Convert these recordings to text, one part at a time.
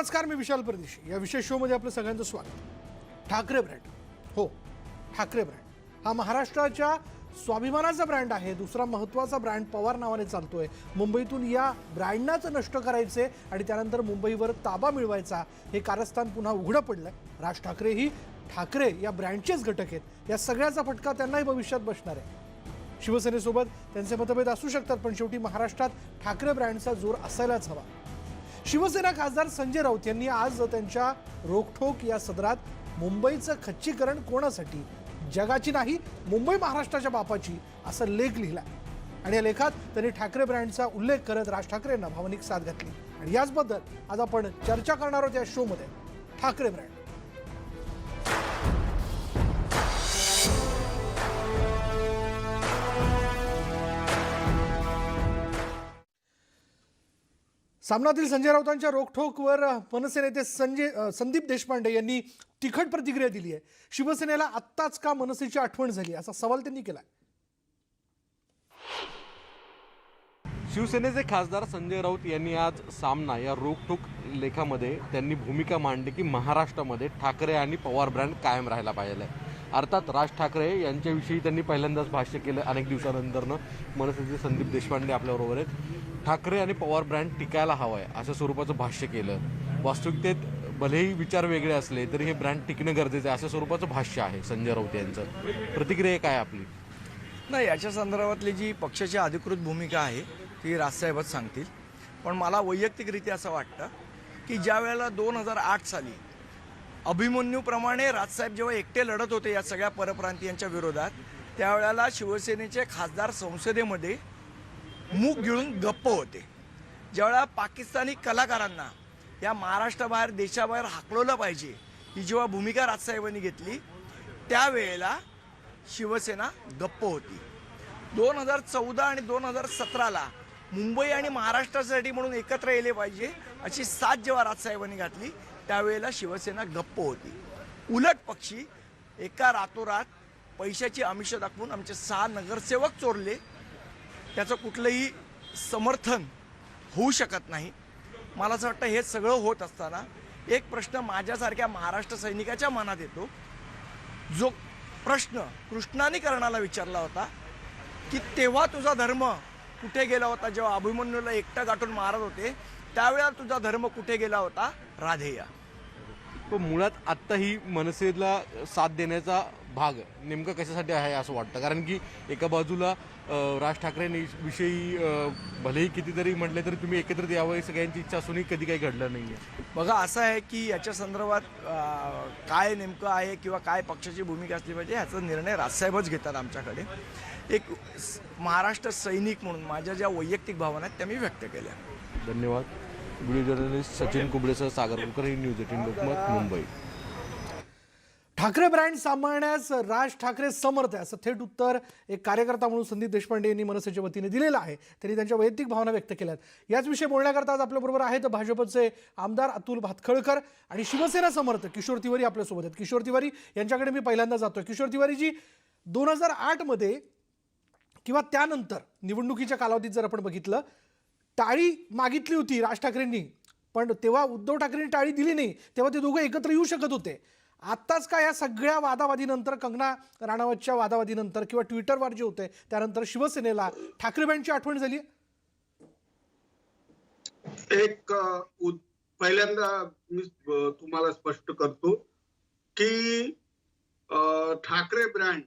नमस्कार मी विशाल परदेशी. या विशेष शोमध्ये आपलं सगळ्यांचं स्वागत. ठाकरे ब्रँड हो ठाकरे ब्रँड हा महाराष्ट्राच्या स्वाभिमानाचा ब्रँड आहे. दुसरा महत्त्वाचा ब्रँड पवार नावाने चालतोय. मुंबईतून या ब्रँडनाच नष्ट करायचे आणि त्यानंतर मुंबईवर ताबा मिळवायचा हे कारस्थान पुन्हा उघडं पडलंय. राज ठाकरे ही ठाकरे या ब्रँडचेच घटक आहेत. या सगळ्याचा फटका त्यांनाही भविष्यात बसणार आहे. शिवसेनेसोबत त्यांचे मतभेद असू शकतात पण शेवटी महाराष्ट्रात ठाकरे ब्रँडचा जोर असायलाच हवा. शिवसेना खासदार संजय राऊत यांनी आज त्यांच्या रोखठोक या सदरात मुंबईचं खच्चीकरण कोणासाठी? जगाची नाही मुंबई महाराष्ट्राच्या बापाची असा लेख लिहिला आणि या लेखात त्यांनी ठाकरे ब्रँडचा उल्लेख करत राज ठाकरेंना भावनिक साथ घातली. आणि याचबद्दल आज आपण चर्चा करणार आहोत या शोमध्ये. ठाकरे ब्रँड. सामनातील संजय राऊतांच्या रोखठोकवर मनसे नेते संजय संदीप देशपांडे यांनी तिखट प्रतिक्रिया दिली आहे. शिवसेनेला आत्ताच का मनसेची आठवण झाली असा सवाल त्यांनी केला शिवसेनेचे खासदार संजय राऊत यांनी आज सामना या रोखठोक लेखामध्ये त्यांनी भूमिका मांडली की महाराष्ट्रामध्ये ठाकरे आणि पवार ब्रँड कायम राहायला पाहिजे. अर्थात राज ठाकरे यांच्याविषयी त्यांनी पहिल्यांदाच भाष्य केलं अनेक दिवसानंतरनं. मनसेचे संदीप देशपांडे आपल्याबरोबर आहेत. ठाकरे आणि पवार ब्रँड टिकायला हवं आहे अशा स्वरूपाचं भाष्य केलं. वास्तविकतेत भलेही विचार वेगळे असले तरी हे ब्रँड टिकणं गरजेचं आहे अशा स्वरूपाचं भाष्य आहे संजय राऊत यांचं. प्रतिक्रिया काय आपली? नाही याच्या संदर्भातली जी पक्षाची अधिकृत भूमिका आहे ती राजसाहेबच सांगतील. पण मला वैयक्तिकरित्या असं वाटतं की ज्या वेळेला दोन हजार आठ साली अभिमन्यूप्रमाणे राजसाहेब जेव्हा एकटे लढत होते या सगळ्या परप्रांतीयांच्या विरोधात त्यावेळेला शिवसेनेचे खासदार संसदेमध्ये मूक गिळून गप्प होते. ज्यावेळेला पाकिस्तानी कलाकारांना या महाराष्ट्राबाहेर देशाबाहेर हाकलवलं पाहिजे ही जेव्हा भूमिका राजसाहेबांनी घेतली त्यावेळेला शिवसेना गप्प होती. दोन हजार चौदा आणि दोन हजार सतराला मुंबई आणि महाराष्ट्रासाठी म्हणून एकत्र येले पाहिजे अशी साथ जेव्हा राजसाहेबांनी घातली त्यावेळेला शिवसेना गप्प होती. उलट पक्षी एका रातोरात पैशाची आमिष दाखवून आमचे सहा नगरसेवक चोरले. त्याचं कुठलंही समर्थन होऊ शकत नाही. मला असं वाटतं हे सगळं होत असताना एक प्रश्न माझ्यासारख्या महाराष्ट्र सैनिकाच्या मनात येतो. जो प्रश्न कृष्णाने कर्णाला विचारला होता की तेव्हा तुझा धर्म कुठे गेला होता? जेव्हा अभिमन्यूला एकटा गाठून मारत होते त्यावेळेला तुझा धर्म कुठे गेला होता? राधेया. पण मुळात आत्ताही मनसेला साथ देण्याचा भाग नेमका कशासाठी आहे असं वाटतं? कारण की एका बाजूला राज ठाकरे विषयी अं, भलेही कितीतरी म्हटले तरी तुम्ही एकत्रित यावं ही सगळ्यांची इच्छा असूनही कधी काही घडलं नाही आहे बघा असं आहे की याच्या संदर्भात काय नेमकं आहे किंवा काय पक्षाची भूमिका असली पाहिजे ह्याचा निर्णय राजसाहेबच घेतात आमच्याकडे. एक महाराष्ट्र सैनिक म्हणून माझ्या ज्या वैयक्तिक भावना आहेत त्या मी व्यक्त केल्या. धन्यवाद. Video journalist Sachin कुबडेसह Sagar Kulkarni news eighteen Lokmat Mumbai. Thackeray brand सांभाळण्यास राज ठाकरे समर्थ आहे असं थेट उत्तर एक कार्यकर्ता म्हणून संदीप देशपांडे यांनी मनसेच्या वतीने दिलेलं आहे. त्यांनी त्यांच्या वैयक्तिक भावना व्यक्त केल्यात. याच विषयी बोलण्याकरता आज आपल्याबरोबर आहेत भाजपचे आमदार अतुल भातखळकर आणि शिवसेना समर्थ किशोर तिवारी आपल्यासोबत आहेत. किशोर तिवारी यांच्याकडे मी पहिल्यांदा जातोय. किशोर तिवारीजी दोन हजार आठमध्ये किंवा त्यानंतर निवडणुकीच्या कालावधीत जर आपण बघितलं टाळी मागितली होती राज ठाकरेंनी. पण तेव्हा उद्धव ठाकरेंनी टाळी दिली नाही तेव्हा ते दोघं एकत्र येऊ शकत होते. आत्ताच का या सगळ्या वादावादीनंतर कंगना राणावतच्या वादावादीनंतर किंवा ट्विटरवर जे होते त्यानंतर शिवसेनेला ठाकरे आठवण झाली? एक पहिल्यांदा मी तुम्हाला स्पष्ट करतो की ठाकरे ब्रँड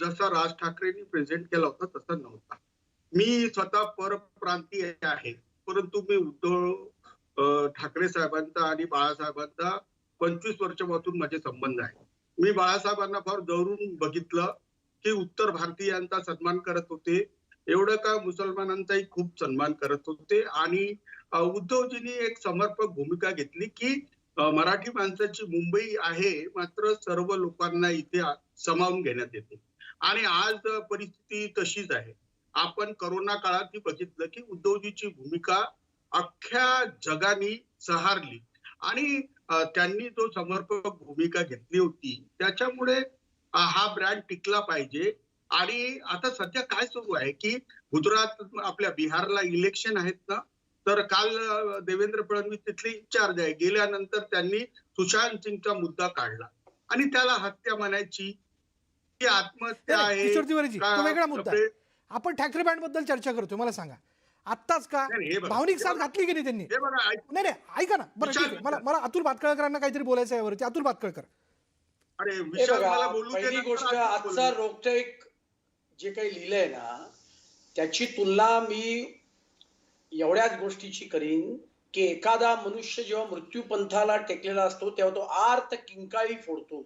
जसा राज ठाकरेंनी प्रेझेंट केला होता तसा नव्हता. मी स्वतः परप्रांतीय आहे. परंतु मी उद्धव ठाकरे साहेबांचा आणि बाळासाहेबांचा पंचवीस वर्षापासून माझे संबंध आहे. मी बाळासाहेबांना फार जवळून बघितलं की उत्तर भारतीयांचा सन्मान करत होते. एवढं का मुसलमानांचाही खूप सन्मान करत होते. आणि उद्धवजींनी एक समर्पक भूमिका घेतली की मराठी माणसाची मुंबई आहे मात्र सर्व लोकांना इथे सामावून घेण्यात येते. आणि आज परिस्थिती तशीच आहे. आपण करोना काळातही बघितलं की उद्धवजीची भूमिका अख्ख्या जगाने सहारली. आणि त्यांनी जो समर्पक भूमिका घेतली होती त्याच्यामुळे हा ब्रँड टिकला पाहिजे. आणि आता सध्या काय सुरू आहे की गुजरात आपल्या बिहारला इलेक्शन आहेत ना तर काल देवेंद्र फडणवीस तिथले इन्चार्ज आहे. गेल्यानंतर त्यांनी सुशांत सिंगचा मुद्दा काढला. आणि त्याला हत्या म्हणायची आत्महत्या आहे आपण ठाकरे बँडबद्दल चर्चा करतोय मला सांगा. आत्ताच का. भावनिक साथ. घातली की नाही त्यांनी? हे बघा ऐक- नाही नाही ऐका ना. बरं ठीक आहे. मला मला अतुल भातखळकरांना काहीतरी बोलायचं आहे यावरती. अतुल भातखळकर अरे हे विशाल मला बघा बोलू दे पहिली गोष्ट आजचा. रोगटेक जे काही लिहिलंय ना त्याची तुलना मी एवढ्याच गोष्टीची करीन की एखादा मनुष्य जेव्हा मृत्यू पंथाला टेकलेला असतो तेव्हा तो आर्त किंकाळी फोडतो.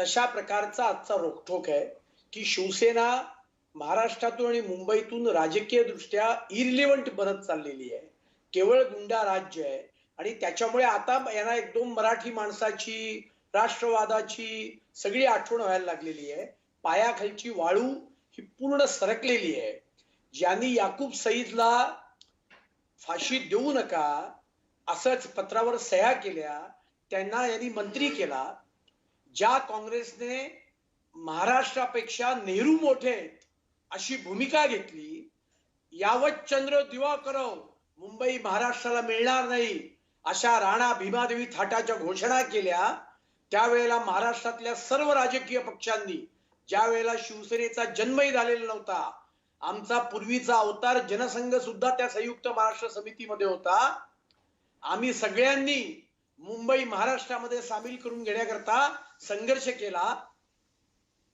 तशा प्रकारचा आजचा रोखठोक आहे की शिवसेना महाराष्ट्रातून आणि मुंबईतून राजकीय दृष्ट्या इरिलिव्हंट बनत चाललेली आहे. केवळ गुंडा राज्य आहे. आणि त्याच्यामुळे आता यांना एक दोन मराठी माणसाची राष्ट्रवादाची सगळी आठवण व्हायला लागलेली आहे. पायाखालची वाळू ही पूर्ण सरकलेली आहे. ज्यांनी याकूब सईदला फाशी देऊ नका असंच पत्रावर सह्या केल्या त्यांना यांनी मंत्री केला ज्या काँग्रेसने महाराष्ट्रापेक्षा नेहरू मोठे आहेत अशी भूमिका घेतली यावत चंद्र दिवाकर मुंबई महाराष्ट्राला मिळणार नाही अशा राणा भीमादेवी थाटाच्या घोषणा केल्या त्यावेळेला महाराष्ट्रातल्या सर्व राजकीय पक्षांनी ज्या वेळेला शिवसेनेचा जन्मही झालेला नव्हता आमचा पूर्वीचा अवतार जनसंघ सुद्धा त्या संयुक्त महाराष्ट्र समितीमध्ये होता आम्ही सगळ्यांनी मुंबई महाराष्ट्रामध्ये सामील करून घेण्याकरता संघर्ष केला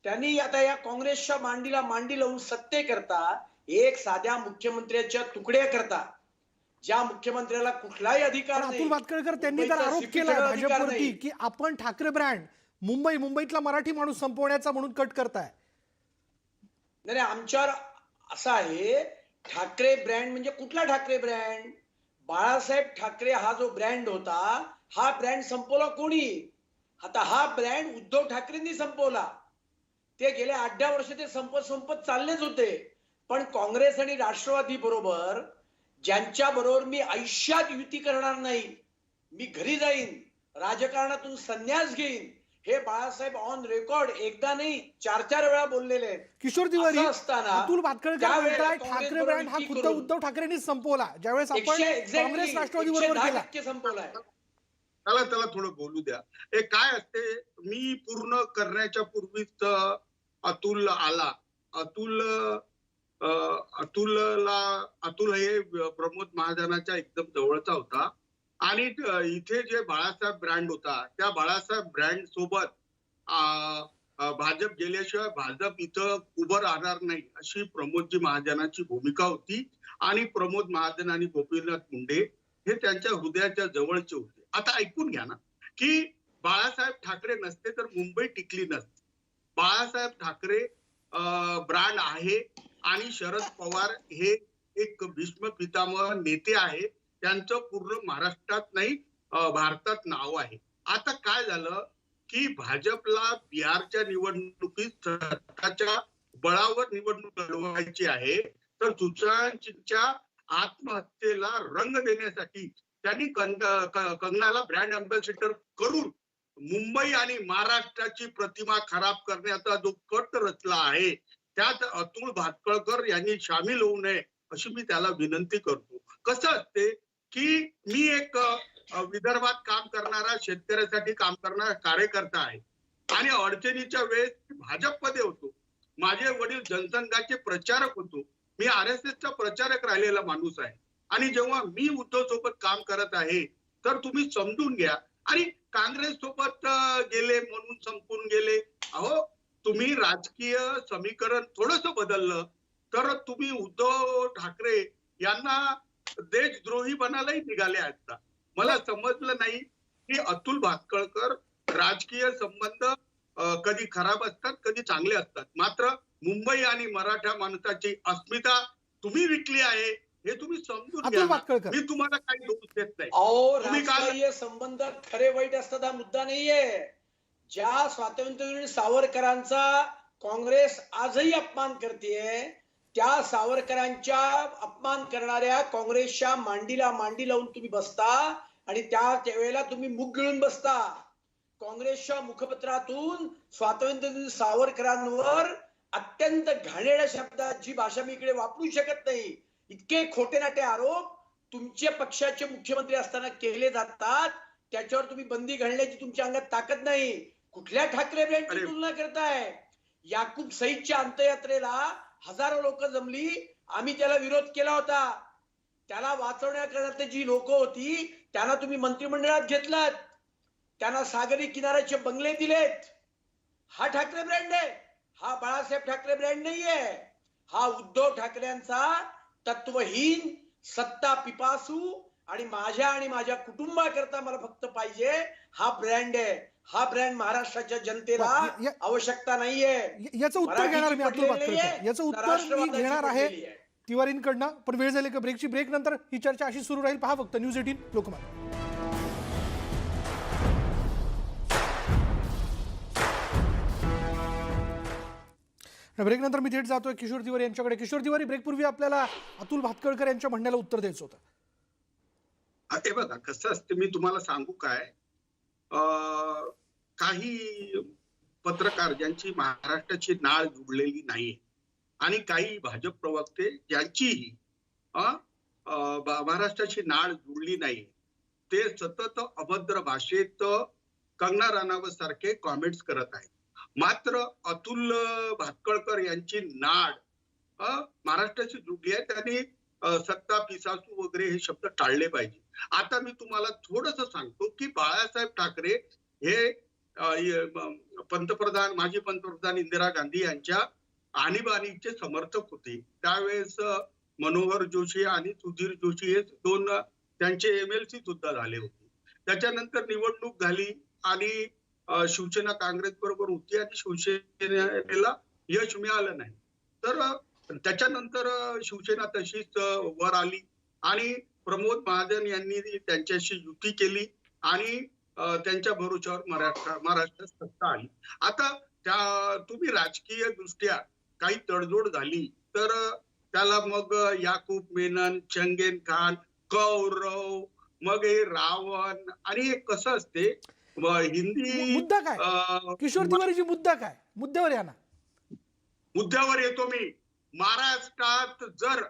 त्यांनी आता या काँग्रेसच्या मांडीला मांडी लावून सत्ते करता एक साध्या मुख्यमंत्र्याच्या तुकड्या करता. ज्या मुख्यमंत्र्याला कुठलाही अधिकार अतुल नाही भातखळकर त्यांनी तर मुंबईचा आरोप अधिकार भाजपवरती. की आपण ठाकरे ब्रँड मुंबई मुंबईतला मराठी माणूस संपवण्याचा म्हणून कट करताय. नाही, आमच्यावर असं आहे ठाकरे ब्रँड म्हणजे कुठला ठाकरे ब्रँड? बाळासाहेब ठाकरे हा जो ब्रँड होता हा ब्रँड संपवला कोणी? आता हा ब्रँड उद्धव ठाकरेंनी संपवला. ते गेले आठ दहा वर्ष ते संपत संपत चाललेच होते. पण काँग्रेस आणि राष्ट्रवादी बरोबर ज्यांच्या बरोबर मी आयुष्यात युती करणार नाही मी घरी जाईन राजकारणातून संन्यास घेईन हे बाळासाहेब ऑन रेकॉर्ड एकदा नाही चार चार वेळा बोललेले आहेत. किशोर तिवारी अतुल भातखळकर म्हणताय ठाकरे ब्रँड हा खुद्द उद्धव ठाकरेंनी संपवला. ज्यावेळेस आपण काँग्रेस राष्ट्रवादी बरोबर संपवलाय. त्याला त्याला थोडं बोलू द्या. हे काय असते? मी पूर्ण करण्याच्या पूर्वीच अतुल आला. अतुल अतुलला अतुल हे प्रमोद महाजनाच्या एकदम जवळचा होता. आणि इथे जे बाळासाहेब ब्रँड होता त्या बाळासाहेब ब्रँड सोबत अं, भाजप गेल्याशिवाय भाजप इथं उभं राहणार नाही अशी प्रमोदजी महाजनाची भूमिका होती. आणि प्रमोद महाजन आणि गोपीनाथ मुंडे हे त्यांच्या हृदयाच्या जवळचे होते. आता ऐकून घ्या ना की बाळासाहेब ठाकरे नसते तर मुंबई टिकली नसते. बाळासाहेब ठाकरे ब्रांड आहे आणि शरद पवार हे एक भीष्म पितामह नेते आहे त्यांचं पूर्ण महाराष्ट्रात नाही भारतात नाव आहे. आता काय झालं की भाजपला बिहारच्या निवडणुकीत स्वतःच्या बळावर निवडणूक लढवायची आहे तर सुशांतच्या आत्महत्येला रंग देण्यासाठी त्यांनी कंगनाला ब्रँड अम्बॅसिडर करून मुंबई आणि महाराष्ट्राची प्रतिमा खराब करण्याचा जो कट रचला आहे त्यात अतुल भातकळकर यांनी सामील होऊ नये अशी मी त्याला विनंती करतो. कसं असते की मी एक विदर्भात काम करणारा शेतकऱ्यासाठी काम करणारा कार्यकर्ता आहे. आणि अडचणीच्या वेळेस भाजपमध्ये होतो. माझे वडील जनसंघाचे प्रचारक होतो. मी आर एस एसचा प्रचारक राहिलेला माणूस आहे. आणि जेव्हा मी उद्धव सोबत काम करत आहे तर तुम्ही समजून घ्या. आणि काँग्रेस सोबत गेले म्हणून संपून गेले. अहो तुम्ही राजकीय समीकरण थोडस बदललं तर तुम्ही उद्धव ठाकरे यांना देशद्रोही बनायलाही निघाले आता मला समजलं नाही की अतुल भातकळकर राजकीय संबंध कधी खराब असतात कधी चांगले असतात. मात्र मुंबई आणि मराठा माणसाची अस्मिता तुम्ही विकली आहे. हे तुम्ही समजून अतुल घ्या मी तुम्हाला काही दोष देत नाही. अहो तुम्ही काल- राजकीय संबंध खरे वाईट असतात हा मुद्दा नाहीये. ज्या स्वातंत्र्यवीर सावरकरांचा काँग्रेस आजही अपमान करतेय त्या सावरकरांच्या अपमान करणाऱ्या काँग्रेसच्या मांडीला मांडी लावून तुम्ही बसता आणि त्या वेळेला तुम्ही मुख गिळून बसता. काँग्रेसच्या मुखपत्रातून स्वातंत्र्यवीर सावरकरांवर अत्यंत घाणेरड्या शब्दात जी भाषा मी इकडे वापरू शकत नाही इतके खोटे नाटे आरोप तुमच्या पक्षाचे मुख्यमंत्री असताना केले जातात त्याच्यावर तुम्ही बंदी घालण्याची तुमच्या अंगात ताकद नाही. कुठल्या ठाकरे ब्रँडची. तुलना करताय? याकूब सईदच्या अंत्ययात्रेला हजारो लोक जमली आम्ही त्याला विरोध केला होता. त्याला वाचवण्याकरता जी लोक होती त्यांना तुम्ही मंत्रिमंडळात घेतलात. त्यांना सागरी किनाऱ्याचे बंगले दिलेत. हा ठाकरे ब्रँड आहे. हा बाळासाहेब ठाकरे ब्रँड नाहीये. हा उद्धव ठाकरेंचा तत्वहीन सत्ता पिपासू आणि माझ्या आणि माझ्या कुटुंबाकरता मला फक्त पाहिजे हा ब्रँड आहे. हा ब्रँड महाराष्ट्राच्या जनतेला आवश्यकता नाहीये. याचं उत्तर घेणार मी अतुल याचं उत्तर मी घेणार आहे तिवारींकडनं. पण वेळ झाली का ब्रेकची ब्रेक नंतर ही चर्चा अशी सुरू राहील. पहा फक्त न्यूज एटीन लोकमत ब्रेक नंतर मी थेट जातोय किशोर तिवारी यांच्याकडे. किशोर तिवारी ब्रेकपूर्वी आपल्याला अतुल भातकळकर यांच्या म्हणण्याला उत्तर द्यायचं होतं. ते बघा कसं असतं मी तुम्हाला सांगू काय? अं, काही पत्रकार ज्यांची महाराष्ट्राची नाळ जुडलेली नाही आणि काही भाजप प्रवक्ते ज्यांचीही अं, महाराष्ट्राची नाळ जुडली नाही ते सतत अभद्र भाषेत कंगना राणावत सारखे कॉमेंट्स करत आहेत. मात्र अतुल भातकळकर यांची नाड महाराष्ट्राची जुडली आहे. त्यांनी सत्ता पिसासू वगैरे हे शब्द टाळले पाहिजे. आता मी तुम्हाला थोडस सांगतो की बाळासाहेब ठाकरे हे पंतप्रधान माजी पंतप्रधान इंदिरा गांधी यांच्या आणीबाणीचे समर्थक होते. त्यावेळेस मनोहर जोशी आणि सुधीर जोशी हे दोन अ, त्यांचे एमएलसी सुद्धा झाले होते. त्याच्यानंतर निवडणूक झाली आणि शिवसेना काँग्रेस बरोबर होती आणि शिवसेनेला यश मिळालं नाही. तर त्याच्यानंतर शिवसेना तशीच वर आली आणि प्रमोद महाजन यांनी त्यांच्याशी युती केली आणि त्यांच्या भरोश्यावर महाराष्ट्र महाराष्ट्रात सत्ता आली. आता त्या तुम्ही राजकीय दृष्ट्या काही तडजोड झाली तर त्याला मग याकूब मेनन चंगेन खान कौरव मग हे रावण आणि हे कसं असते? हिंदी मुद्दा काय? किशोर तिवारीची मुद्दा काय? मुद्द्यावर या ना. मुद्द्यावर येतो मी. महाराष्ट्रात जर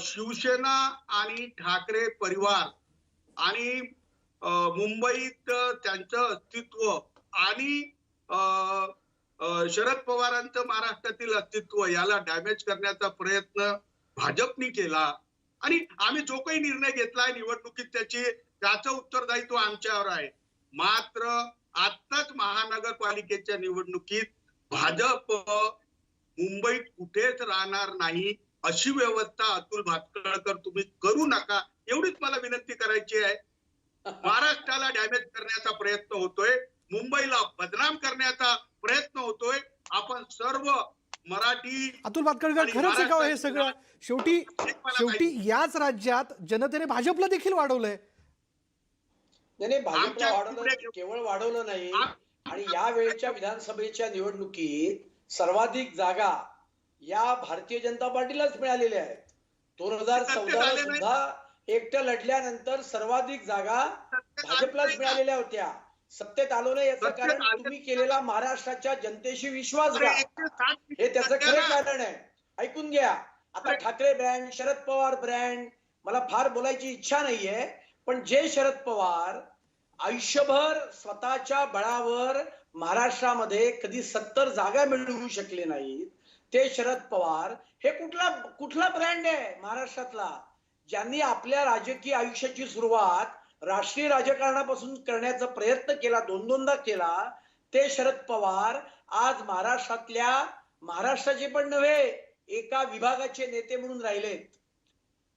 शिवसेना आणि ठाकरे परिवार आणि मुंबईत त्यांचं अस्तित्व आणि शरद पवारांचं महाराष्ट्रातील अस्तित्व याला डॅमेज करण्याचा प्रयत्न भाजपनी केला आणि आम्ही जो काही निर्णय घेतलाय निवडणुकीत त्याची त्याचं उत्तरदायित्व आमच्यावर आहे. मात्र आताच महानगरपालिकेच्या निवडणुकीत भाजप मुंबईत कुठेच राहणार नाही अशी व्यवस्था अतुल भातखळकर तुम्ही करू नका एवढीच मला विनंती करायची आहे. महाराष्ट्राला डॅमेज करण्याचा प्रयत्न होतोय मुंबईला बदनाम करण्याचा प्रयत्न होतोय. आपण सर्व मराठी अतुल आणि खरंच आहे का हो सगळं. शेवटी शेवटी याच राज्यात जनतेने भाजपला देखील वाढवलंय. नाही नाही, भाजपला वाढवलं केवळ वाढवलं नाही. आणि या वेळच्या विधानसभेच्या निवडणुकीत सर्वाधिक जागा या भारतीय जनता पार्टीलाच मिळालेल्या आहेत. दोन हजार चौदा. सुद्धा एकटं लढल्यानंतर सर्वाधिक जागा भाजपलाच मिळालेल्या होत्या. सत्तेत आलो नाही याचं कारण तुम्ही केलेला महाराष्ट्राच्या जनतेशी विश्वासघात सात हे त्याचं खरं कारण आहे. ऐकून घ्या. आता ठाकरे ब्रँड शरद पवार ब्रँड मला फार बोलायची इच्छा नाहीये पण जे शरद पवार आयुष्यभर स्वतःच्या बळावर महाराष्ट्रामध्ये कधी सत्तर जागा मिळवू शकले नाहीत ते शरद पवार हे कुठला कुठला ब्रँड आहे महाराष्ट्रातला? ज्यांनी आपल्या राजकीय आयुष्याची सुरुवात राष्ट्रीय राजकारणापासून करण्याचा प्रयत्न केला दोन दोनदा केला ते शरद पवार आज महाराष्ट्रातल्या महाराष्ट्राचे पण नव्हे एका विभागाचे नेते म्हणून राहिलेत.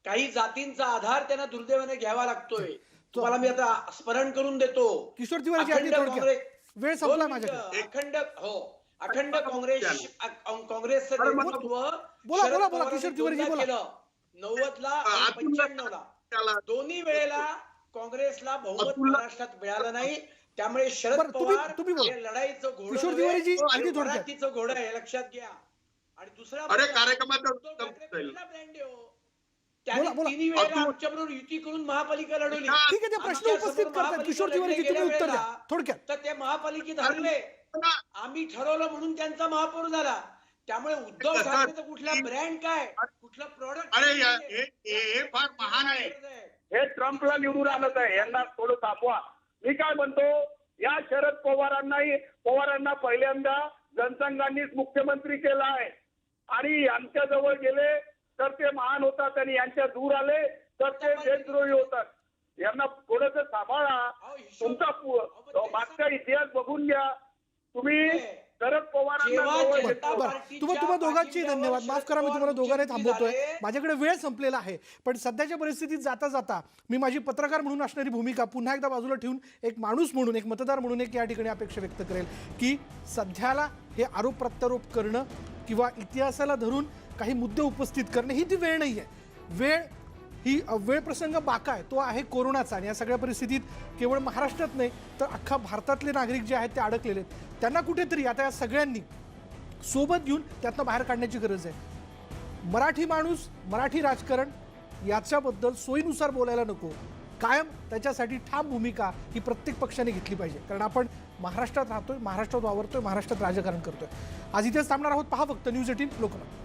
काही जातींचा आधार त्यांना दुर्दैवाने घ्यावा लागतोय. तुम्हाला मी आता स्मरण करून देतो. किशोर अखंड काँग्रेस- अखंड हो. अखंड काँग्रेस काँग्रेसचं नेतृत्व. केलं. त्याला दोन्ही वेळेला काँग्रेसला बहुमत महाराष्ट्रात मिळालं नाही. त्यामुळे शरद पवार तुम्ही बोला. हे लढाईचं घोडं. मराठीचं घोडं आहे लक्षात घ्या. आणि दुसरा अरे, हो? तिन्ही वेळेला आमच्याबरोबर युती करून महापालिका लढवली. ठीक आहे ते प्रश्न उपस्थित करतात. किशोर तिवारीजी तुम्ही उत्तर द्या थोडक्यात. तर ते महापालिकेत हरले. आम्ही ठरवलं म्हणून त्यांचा महापौर झाला. त्यामुळे उद्धव ठाकरेचं कुठला ब्रँड काय? कुठलं प्रॉडक्ट अरे हे हे- हे फार महान आहे. हे ट्रम्पला निवडून आणत आहे यांना थोडं थांबवा. मी काय म्हणतो या शरद पवारांनाही पवारांना पहिल्यांदा जनसंघांनीच मुख्यमंत्री केला आहे. आणि यांच्या जवळ गेले तर ते महान होतात आणि यांच्या दूर आले तर ते देशद्रोही होतात. यांना थोडस सांभाळा तुमचा मागचा इतिहास बघून घ्या. तुम्ही शरद पवारांना जेव्हा जवळ जनता घेतलं. बरं पार्टीच्या तुम्हा तुम्हा दोघांची धन्यवाद माफ करा मी तुम्हाला पवार दोघांनाही मुख्यमंत्री थांबवतोय. माझ्याकडे वेळ संपलेला आहे पण सध्याच्या परिस्थितीत जाता जाता मी माझी पत्रकार म्हणून असणारी भूमिका पुन्हा एकदा बाजूला ठेवून एक माणूस म्हणून एक मतदार म्हणून एक या ठिकाणी अपेक्षा व्यक्त करेल की सध्याला हे आरोप प्रत्यारोप करणं किंवा इतिहासाला धरून काही मुद्दे उपस्थित करणे ही ती वेळ नाही आहे वेळ ही वेळ प्रसंग बाका आहे. तो आहे कोरोनाचा आणि या सगळ्या परिस्थितीत केवळ महाराष्ट्रात नाही तर अख्खा भारतातले नागरिक जे आहेत ते अडकलेले आहेत. त्यांना कुठेतरी आता या सगळ्यांनी सोबत घेऊन त्यातनं बाहेर काढण्याची गरज आहे. मराठी माणूस मराठी राजकारण याच्याबद्दल सोयीनुसार बोलायला नको. कायम त्याच्यासाठी ठाम भूमिका ही प्रत्येक पक्षाने घेतली पाहिजे. कारण आपण महाराष्ट्रात राहतोय महाराष्ट्रात वावरतोय महाराष्ट्रात राजकारण करतोय. आज इथेच थांबणार आहोत. पहा फक्त न्यूज एटीन लोकमत.